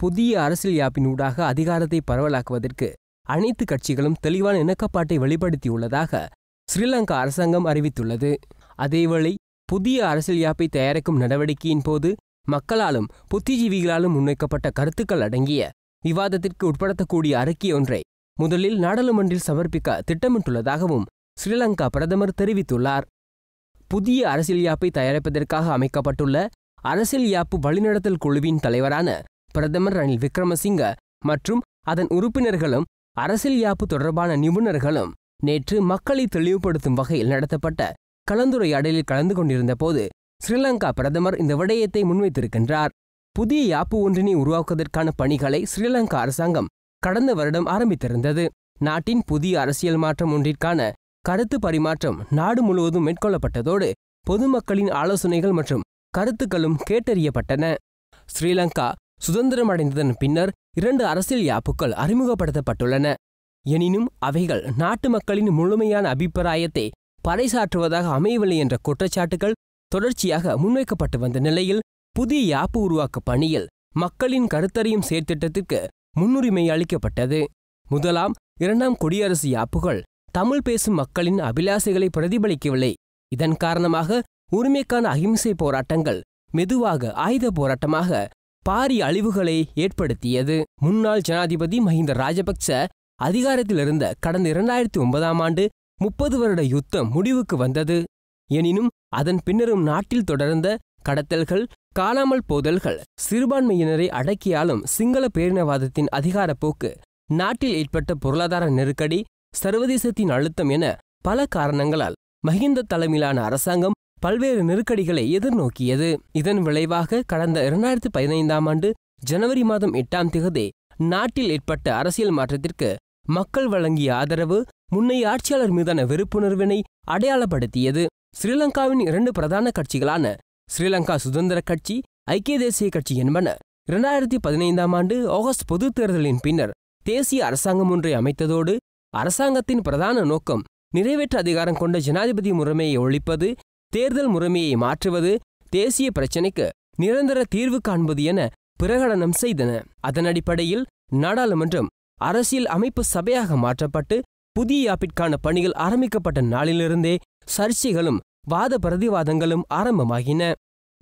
புதிய அரசியல் யாப்பின் ஊடாக அதிகாரத்தை பரவலாக்குவதற்கு அனைத்து கட்சிகளும் தெளிவான இணக்கப்பாட்டை வெளிப்படுத்தியுள்ளதாக ஸ்ரீலங்கா அரசாங்கம் அறிவித்துள்ளது. அதேவேளை புதிய அரசியல் யாப்பை தயாரிக்கும் நடவடிக்கையின் போது மக்களாலும் புத்திஜீவிகளாலும் முன்வைக்கப்பட்ட கருத்துக்கள் அடங்கிய விவாதத்திற்கு உட்படுத்தக்கூடிய அறிக்கை ஒன்றை முதலில் நாடாளுமன்றில் சமர்ப்பிக்க திட்டமிட்டுள்ளதாகவும் ஸ்ரீலங்கா பிரதமர் தெரிவித்துள்ளார். புதிய அரசியல் யாப்பை தயாரிப்பதற்காக அமைக்கப்பட்டுள்ள அரசியல் யாப்பு வழிநடத்தல் குழுவின் தலைவரான பிரதமர் ரணில் விக்ரமசிங்க மற்றும் அதன் உறுப்பினர்களும் அரசியல் யாப்பு தொடர்பான நிபுணர்களும் நேற்று மக்களை தெளிவுபடுத்தும் வகையில் நடத்தப்பட்ட கலந்துரையாடலில் கலந்து கொண்டிருந்த போது ஸ்ரீலங்கா பிரதமர் இந்த விடயத்தை முன்வைத்திருக்கின்றார். புதிய யாப்பு ஒன்றினை உருவாக்குவதற்கான பணிகளை ஸ்ரீலங்கா அரசாங்கம் கடந்த வருடம் ஆரம்பித்திருந்தது. நாட்டின் புதிய அரசியல் மாற்றம் ஒன்றிற்கான கருத்து பரிமாற்றம் நாடு முழுவதும் மேற்கொள்ளப்பட்டதோடு பொதுமக்களின் ஆலோசனைகள் மற்றும் கருத்துக்களும் கேட்டறியப்பட்டன. ஸ்ரீலங்கா சுதந்திரமடைந்ததன் பின்னர் இரண்டு அரசியல் யாப்புக்கள் அறிமுகப்படுத்தப்பட்டுள்ளன. எனினும் அவைகள் நாட்டு மக்களின் முழுமையான அபிப்பிராயத்தை பறைசாற்றுவதாக அமையவில்லை என்ற குற்றச்சாட்டுகள் தொடர்ச்சியாக முன்வைக்கப்பட்டு வந்த நிலையில் புதிய யாப்பு உருவாக்க பணியில் மக்களின் கருத்தறியும் செயற்திட்டத்திற்கு முன்னுரிமை அளிக்கப்பட்டது. முதலாம் இரண்டாம் குடியரசு யாப்புகள் தமிழ் பேசும் மக்களின் அபிலாசைகளை பிரதிபலிக்கவில்லை. இதன் காரணமாக உரிமைக்கான அகிம்சை போராட்டங்கள் மெதுவாக ஆயுத போராட்டமாக பாரிய அழிவுகளை ஏற்படுத்தியது. முன்னாள் ஜனாதிபதி மஹிந்த ராஜபக்ச அதிகாரத்திலிருந்த கடந்த இரண்டாயிரத்தி ஒன்பதாம் ஆண்டு முப்பது வருட யுத்தம் முடிவுக்கு வந்தது. எனினும் அதன் பின்னரும் நாட்டில் தொடர்ந்த கடத்தல்கள் காணாமல் போதல்கள் சிறுபான்மையினரை அடக்கியாலும் சிங்கள பேரினவாதத்தின் அதிகாரப் போக்கு நாட்டில் ஏற்பட்ட பொருளாதார நெருக்கடி சர்வதேசத்தின் அழுத்தம் என பல காரணங்களால் மஹிந்த தலைமையிலான அரசாங்கம் பல்வேறு நெருக்கடிகளை எதிர்நோக்கியது. இதன் விளைவாக கடந்த இரண்டாயிரத்தி பதினைந்தாம் ஆண்டு ஜனவரி மாதம் எட்டாம் திகதி நாட்டில் ஏற்பட்ட அரசியல் மாற்றத்திற்கு மக்கள் வழங்கிய ஆதரவு முன்னைய ஆட்சியாளர் மீதான வெறுப்புணர்வினை அடையாளப்படுத்தியது. ஸ்ரீலங்காவின் இரண்டு பிரதான கட்சிகளான ஸ்ரீலங்கா சுதந்திர கட்சி ஐக்கிய தேசிய கட்சி என்பன இரண்டாயிரத்தி பதினைந்தாம் ஆண்டு ஆகஸ்ட் பொதுத் தேர்தலின் பின்னர் தேசிய அரசாங்கம் ஒன்றை அமைத்ததோடு அரசாங்கத்தின் பிரதான நோக்கம் நிறைவேற்ற அதிகாரம் கொண்ட ஜனாதிபதி முறைமையை ஒழிப்பது தேர்தல் முறைமையை மாற்றுவது தேசிய பிரச்சினைக்கு நிரந்தர தீர்வு காண்பது என பிரகடனம் செய்தன. அதன் அடிப்படையில் நாடாளுமன்றம் அரசியல் அமைப்பு சபையாக மாற்றப்பட்டு புதிய யாப்பிற்கான பணிகள் ஆரம்பிக்கப்பட்ட நாளிலிருந்தே சர்ச்சைகளும் வாத பிரதிவாதங்களும் ஆரம்பமாகின.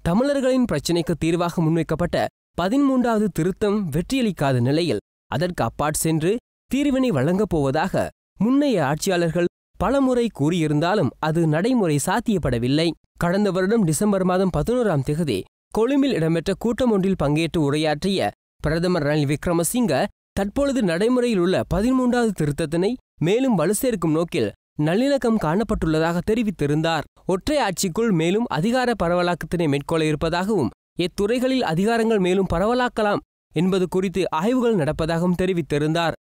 தமிழர்களின் பிரச்சினைக்கு தீர்வாக முன்வைக்கப்பட்ட பதிமூன்றாவது திருத்தம் வெற்றியளிக்காத நிலையில் அதற்கு அப்பாற் சென்று தீர்வினை வழங்கப் போவதாக முன்னைய ஆட்சியாளர்கள் பலமுறை கூறியிருந்தாலும் அது நடைமுறை சாத்தியப்படவில்லை. கடந்த வருடம் டிசம்பர் மாதம் பதினோராம் திகதி கொழும்பில் இடம்பெற்ற கூட்டம் ஒன்றில் பங்கேற்று உரையாற்றிய பிரதமர் ரணில் விக்ரமசிங்க தற்பொழுது நடைமுறையில் உள்ள பதிமூன்றாவது திருத்தத்தினை மேலும் வலுசேர்க்கும் நோக்கில் நல்லிணக்கம் காணப்பட்டுள்ளதாக தெரிவித்திருந்தார். ஒற்றை ஆட்சிக்குள் மேலும் அதிகார பரவலாக்கத்தினை மேற்கொள்ள இருப்பதாகவும் எத்துறைகளில் அதிகாரங்கள் மேலும் பரவலாக்கலாம் என்பது குறித்து ஆய்வுகள் நடப்பதாகவும் தெரிவித்திருந்தார்.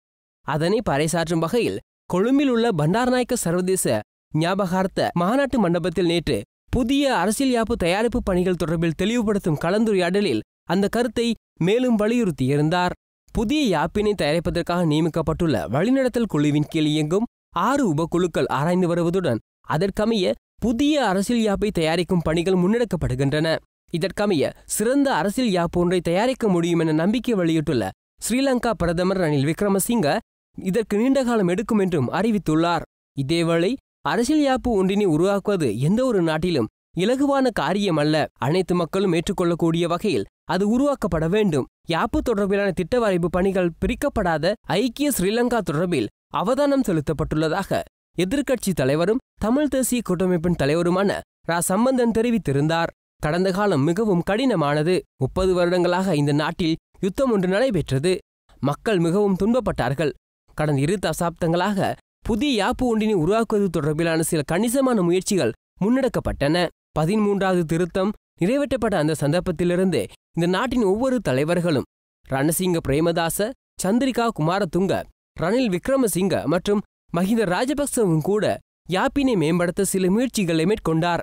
அதனை பறைசாற்றும் வகையில் கொழும்பில் உள்ள பண்டாரநாயக்க சர்வதேச ஞாபகார்த்த மாநாட்டு மண்டபத்தில் நேற்று புதிய அரசியல் யாப்பு தயாரிப்பு பணிகள் தொடர்பில் தெளிவுபடுத்தும் கலந்துரையாடலில் அந்த கருத்தை மேலும் வலியுறுத்தியிருந்தார் புதிய யாப்பினை தயாரிப்பதற்காக நியமிக்கப்பட்டுள்ள வழிநடத்தல் குழுவின் கீழ் இயங்கும் ஆறு உபக்குழுக்கள் ஆராய்ந்து வருவதுடன் அதற்கமைய புதிய அரசியல் யாப்பை தயாரிக்கும் பணிகள் முன்னெடுக்கப்படுகின்றன. இதற்கமைய சிறந்த அரசியல் யாப்பு ஒன்றை தயாரிக்க முடியும் என நம்பிக்கை வெளியிட்டுள்ள ஸ்ரீலங்கா பிரதமர் ரணில் விக்ரமசிங்க இதற்கு நீண்ட காலம் எடுக்கும் என்றும் அறிவித்துள்ளார். இதேவேளை அரசியல் யாப்பு ஒன்றினை உருவாக்குவது எந்த ஒரு நாட்டிலும் இலகுவான காரியம் அல்ல. அனைத்து மக்களும் ஏற்றுக்கொள்ளக்கூடிய வகையில் அது உருவாக்கப்பட வேண்டும். யாப்பு தொடர்பிலான திட்ட வரைவு பணிகள் பிரிக்கப்படாத ஐக்கிய ஸ்ரீலங்கா தொடர்பில் அவதானம் செலுத்தப்பட்டுள்ளதாக எதிர்க்கட்சி தலைவரும் தமிழ் தேசிய கூட்டமைப்பின் தலைவருமான ரா. சம்பந்தன் தெரிவித்திருந்தார். கடந்த காலம் மிகவும் கடினமானது. முப்பது வருடங்களாக இந்த நாட்டில் யுத்தம் ஒன்று நடைபெற்றது. மக்கள் மிகவும் துன்பப்பட்டார்கள். கடந்த இரு தசாப்தங்களாக புதிய யாப்பு ஒன்றினை உருவாக்குவது தொடர்பிலான சில கணிசமான முயற்சிகள் முன்னெடுக்கப்பட்டன. பதிமூன்றாவது திருத்தம் நிறைவேற்றப்பட்ட அந்த சந்தர்ப்பத்திலிருந்து இந்த நாட்டின் ஒவ்வொரு தலைவர்களும் ரணசிங்க பிரேமதாச சந்திரிகா குமாரதுங்க ரணில் விக்ரமசிங்க மற்றும் மஹிந்த ராஜபக்சவும் கூட யாப்பினை மேம்படுத்த சில முயற்சிகளை மேற்கொண்டார்.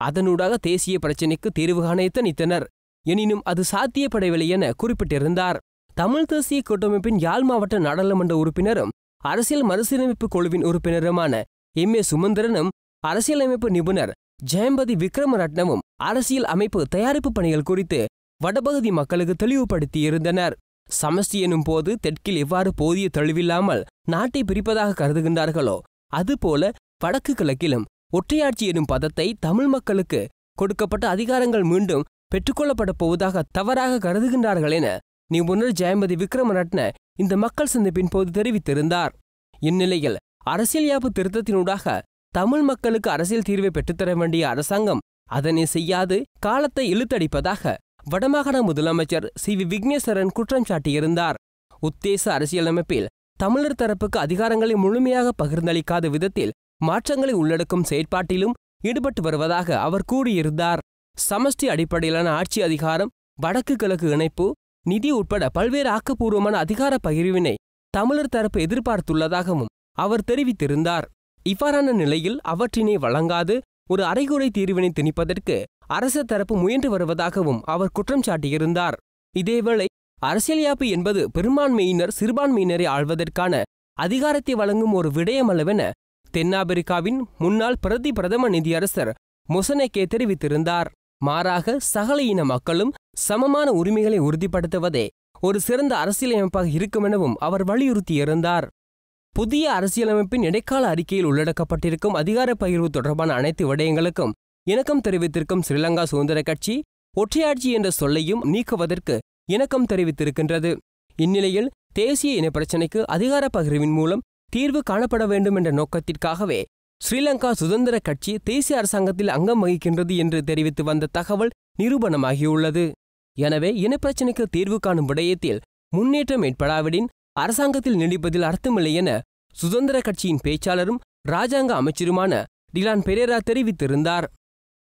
அதனூடாக தேசிய பிரச்சினைக்கு தீர்வு காண எத்தனித்தனர். எனினும் அது சாத்தியப்படவில்லை என குறிப்பிட்டிருந்தார். தமிழ் தேசிய கூட்டமைப்பின் யாழ் மாவட்ட நாடாளுமன்ற உறுப்பினரும் அரசியல் மறுசீரமைப்பு குழுவின் உறுப்பினருமான எம் ஏ சுமந்திரனும் அரசியலமைப்பு நிபுணர் ஜெயம்பதி விக்ரமரட்னமும் அரசியல் அமைப்பு தயாரிப்பு பணிகள் குறித்து வடபகுதி மக்களுக்கு தெளிவுபடுத்தியிருந்தனர். சமஷ்டி எனும் போது தெற்கில் எவ்வாறு போதிய தெளிவில்லாமல் நாட்டை பிரிப்பதாக கருதுகின்றார்களோ அதுபோல வடக்கு கிழக்கிலும் ஒற்றையாட்சி எனும் பதத்தை தமிழ் மக்களுக்கு கொடுக்கப்பட்ட அதிகாரங்கள் மீண்டும் பெற்றுக்கொள்ளப்பட போவதாக தவறாக கருதுகின்றார்கள் என நிபுணர் ஜெயமதி விக்ரமரட்ன இந்த மக்கள் சந்திப்பின் போது தெரிவித்திருந்தார். இந்நிலையில் அரசியல் யாப்பு திருத்தத்தினூடாக தமிழ் மக்களுக்கு அரசியல் தீர்வை பெற்றுத்தர வேண்டிய அரசாங்கம் அதனை செய்யாது காலத்தை இழுத்தடிப்பதாக வடமாகாண முதலமைச்சர் சி. வி. விக்னேஸ்வரன் குற்றம் சாட்டியிருந்தார். உத்தேச அரசியலமைப்பில் தமிழர் தரப்புக்கு அதிகாரங்களை முழுமையாக பகிர்ந்தளிக்காத விதத்தில் மாற்றங்களை உள்ளடக்கும் செயற்பாட்டிலும் ஈடுபட்டு வருவதாக அவர் கூறியிருந்தார். சமஷ்டி அடிப்படையிலான ஆட்சி அதிகாரம் வடக்கு கிழக்கு இணைப்பு நிதி உட்பட பல்வேறு ஆக்கப்பூர்வமான அதிகார பகிர்வினை தமிழர் தரப்பு எதிர்பார்த்துள்ளதாகவும் அவர் தெரிவித்திருந்தார். இவ்வாறான நிலையில் அவற்றினை வழங்காது ஒரு அரைகுறை தீர்வினை திணிப்பதற்கு அரச தரப்பு முயன்று வருவதாகவும் அவர் குற்றம் சாட்டியிருந்தார். இதேவேளை அரசியல் யாப்பு என்பது பெரும்பான்மையினர் சிறுபான்மையினரை ஆள்வதற்கான அதிகாரத்தை வழங்கும் ஒரு விடயமல்லவென தென்னாப்பிரிக்காவின் முன்னாள் பிரதி பிரதம நிதியரசர் மொசனெக்கே தெரிவித்திருந்தார். மாறாக சகல இன மக்களும் சமமான உரிமைகளை உறுதிப்படுத்துவதே ஒரு சிறந்த அரசியலமைப்பாக இருக்குமெனவும் அவர் வலியுறுத்தியிருந்தார் புதிய அரசியலமைப்பின் இடைக்கால அறிக்கையில் உள்ளடக்கப்பட்டிருக்கும் அதிகார பகிர்வு தொடர்பான அனைத்து விடயங்களுக்கும் இணக்கம் தெரிவித்திருக்கும் ஸ்ரீலங்கா சுதந்திர கட்சி ஒற்றையாட்சி என்ற சொல்லையும் நீக்குவதற்கு இணக்கம் தெரிவித்திருக்கின்றது. இந்நிலையில் தேசிய இன பிரச்சினைக்கு அதிகார பகிர்வின் மூலம் தீர்வு காணப்பட வேண்டும் என்ற நோக்கத்திற்காகவே ஸ்ரீலங்கா சுதந்திர கட்சி தேசிய அரசாங்கத்தில் அங்கம் வகிக்கின்றது என்று தெரிவித்து வந்த தகவல் நிரூபணமாகியுள்ளது. எனவே இனப்பிரச்சினைக்கு தீர்வு காணும் விடயத்தில் முன்னேற்றம் ஏற்படாவிடின் அரசாங்கத்தில் நீடிப்பதில் அர்த்தமில்லை என சுதந்திர கட்சியின் பேச்சாளரும் ராஜாங்க அமைச்சருமான டிலான் பெரேரா தெரிவித்திருந்தார்.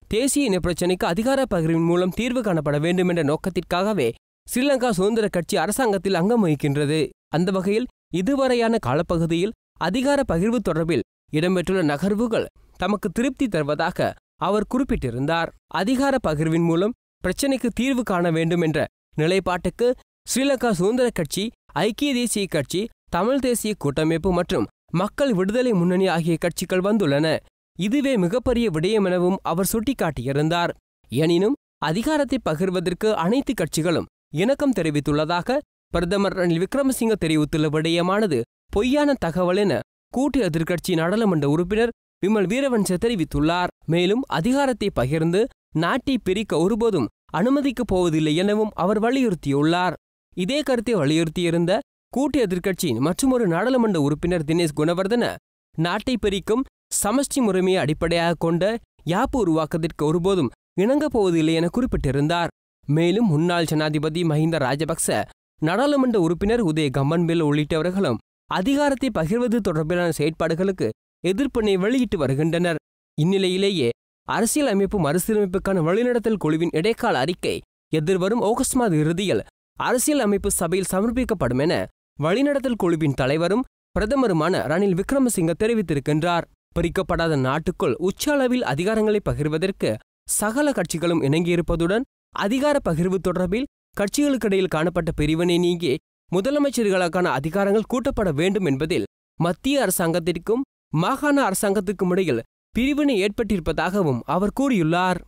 தேசிய இனப்பிரச்சினைக்கு அதிகார பகிர்வின் மூலம் தீர்வு காணப்பட வேண்டும் என்ற நோக்கத்திற்காகவே ஸ்ரீலங்கா சுதந்திர கட்சி அரசாங்கத்தில் அங்கம் வகிக்கின்றது. அந்த வகையில் இதுவரையான காலப்பகுதியில் அதிகார பகிர்வு தொடர்பில் இடம்பெற்றுள்ள நகர்வுகள் தமக்கு திருப்தி தருவதாக அவர் குறிப்பிட்டிருந்தார். அதிகார பகிர்வின் மூலம் பிரச்சினைக்கு தீர்வு காண வேண்டும் என்ற நிலைப்பாட்டுக்கு ஸ்ரீலங்கா சுதந்திர கட்சி ஐக்கிய தேசிய கட்சி தமிழ் தேசிய கூட்டமைப்பு மற்றும் மக்கள் விடுதலை முன்னணி ஆகிய கட்சிகள் வந்துள்ளன. இதுவே மிகப்பெரிய விடயம் எனவும் அவர் சுட்டிக்காட்டியிருந்தார். எனினும் அதிகாரத்தை பகிர்வதற்கு அனைத்து கட்சிகளும் இணக்கம் தெரிவித்துள்ளதாக பிரதமர் ரணில் விக்ரமசிங்க தெரிவித்துள்ள விடயமானது பொய்யான தகவல் என கூட்டு எதிர்க்கட்சி நாடாளுமன்ற உறுப்பினர் விமல் வீரவன்ச தெரிவித்துள்ளார். மேலும் அதிகாரத்தை பகிர்ந்து நாட்டை பிரிக்க ஒருபோதும் அனுமதிக்கப் போவதில்லை எனவும் அவர் வலியுறுத்தியுள்ளார். இதே கருத்தை வலியுறுத்தியிருந்த கூட்டு எதிர்க்கட்சியின் மற்றுமொரு நாடாளுமன்ற உறுப்பினர் தினேஷ் குணவர்தன நாட்டை பிரிக்கும் சமஷ்டி முறைமையை அடிப்படையாக கொண்ட யாப்பு உருவாக்கத்திற்கு ஒருபோதும் இணங்கப் போவதில்லை என குறிப்பிட்டிருந்தார். மேலும் முன்னாள் ஜனாதிபதி மஹிந்த ராஜபக்ச நாடாளுமன்ற உறுப்பினர் உதய கம்பன்பில் உள்ளிட்டவர்களும் அதிகாரத்தை பகிர்வது தொடர்பிலான செயற்பாடுகளுக்கு எதிர்ப்பினை வெளியிட்டு வருகின்றனர். இந்நிலையிலேயே அரசியல் அமைப்பு மறுசீரமைப்புக்கான வழிநடத்தல் குழுவின் இடைக்கால அறிக்கை எதிர்வரும் ஆகஸ்ட் மாத இறுதியில் அரசியல் அமைப்பு சபையில் சமர்ப்பிக்கப்படும் என வழிநடத்தல் குழுவின் தலைவரும் பிரதமருமான ரணில் விக்ரமசிங்க தெரிவித்திருக்கின்றார். பிரிக்கப்படாத நாட்டுக்குள் உச்ச அளவில் அதிகாரங்களை பகிர்வதற்கு சகல கட்சிகளும் இணங்கியிருப்பதுடன் அதிகார பகிர்வு தொடர்பில் கட்சிகளுக்கிடையில் காணப்பட்ட பிரிவினை நீங்கி முதலமைச்சர்களுக்கான அதிகாரங்கள் கூட்டப்பட வேண்டும் என்பதில் மத்திய அரசாங்கத்திற்கும் மாகாண அரசாங்கத்திற்கும் இடையில் பிரிவினை ஏற்பட்டிருப்பதாகவும் அவர் கூறியுள்ளார்.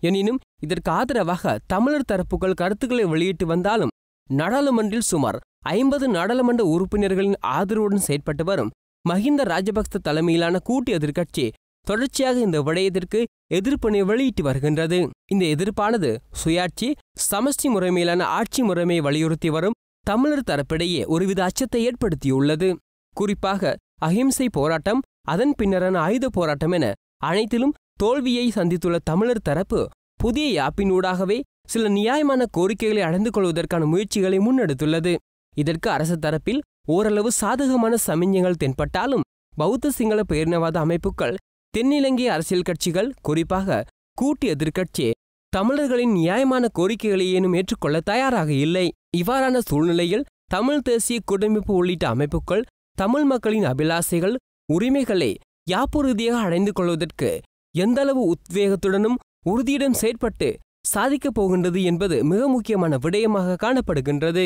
எனினும் இதற்கு ஆதரவாக தமிழர் தரப்புகள் கருத்துக்களை வெளியிட்டு வந்தாலும் நாடாளுமன்றில் சுமார் ஐம்பது நாடாளுமன்ற உறுப்பினர்களின் ஆதரவுடன் செயற்பட்டு வரும் மஹிந்த ராஜபக்ச தலைமையிலான கூட்டு எதிர்க்கட்சி தொடர்ச்சியாக இந்த விடயத்திற்கு எதிர்ப்பினை வெளியிட்டு வருகின்றது. இந்த எதிர்ப்பானது சுயாட்சி சமஷ்டி முறைமையிலான ஆட்சி முறைமையை வலியுறுத்தி வரும் தமிழர் தரப்பிடையே ஒருவித அச்சத்தை ஏற்படுத்தியுள்ளது. குறிப்பாக அஹிம்சை போராட்டம் அதன் பின்னரான ஆயுத போராட்டம் என அனைத்திலும் தோல்வியை சந்தித்துள்ள தமிழர் தரப்பு புதிய யாப்பினூடாகவே சில நியாயமான கோரிக்கைகளை அடைந்து கொள்வதற்கான முயற்சிகளை முன்னெடுத்துள்ளது. இதற்கு அரசு தரப்பில் ஓரளவு சாதகமான சமிஞ்சங்கள் தென்பட்டாலும் பௌத்த சிங்கள பேரினவாத அமைப்புகள் தென்னிலங்கை அரசியல் கட்சிகள் குறிப்பாக கூட்டு எதிர்க்கட்சி தமிழர்களின் நியாயமான கோரிக்கைகளை ஏனும் ஏற்றுக்கொள்ள தயாராக இல்லை. இவ்வாறான சூழ்நிலையில் தமிழ் தேசிய கூட்டமைப்பு உள்ளிட்ட அமைப்புகள் தமிழ் மக்களின் அபிலாசைகள் உரிமைகளை யாப்புறுதியாக அடைந்து கொள்வதற்கு எந்தளவு உத்வேகத்துடனும் உறுதியுடன் செயற்பட்டு சாதிக்கப் போகின்றது என்பது மிக முக்கியமான விடயமாக காணப்படுகின்றது.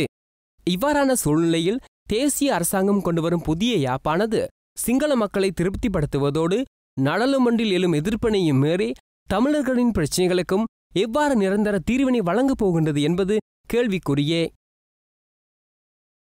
இவ்வாறான சூழ்நிலையில் தேசிய அரசாங்கம் கொண்டு வரும் புதிய யாப்பானது சிங்கள மக்களை திருப்திப்படுத்துவதோடு நாடாளுமன்றில் எழும் எதிர்ப்பினையும் மீறி தமிழர்களின் பிரச்சினைகளுக்கும் எவ்வாறு நிரந்தர தீர்வினை வழங்கப் போகின்றது என்பது கேள்விக்குறியே.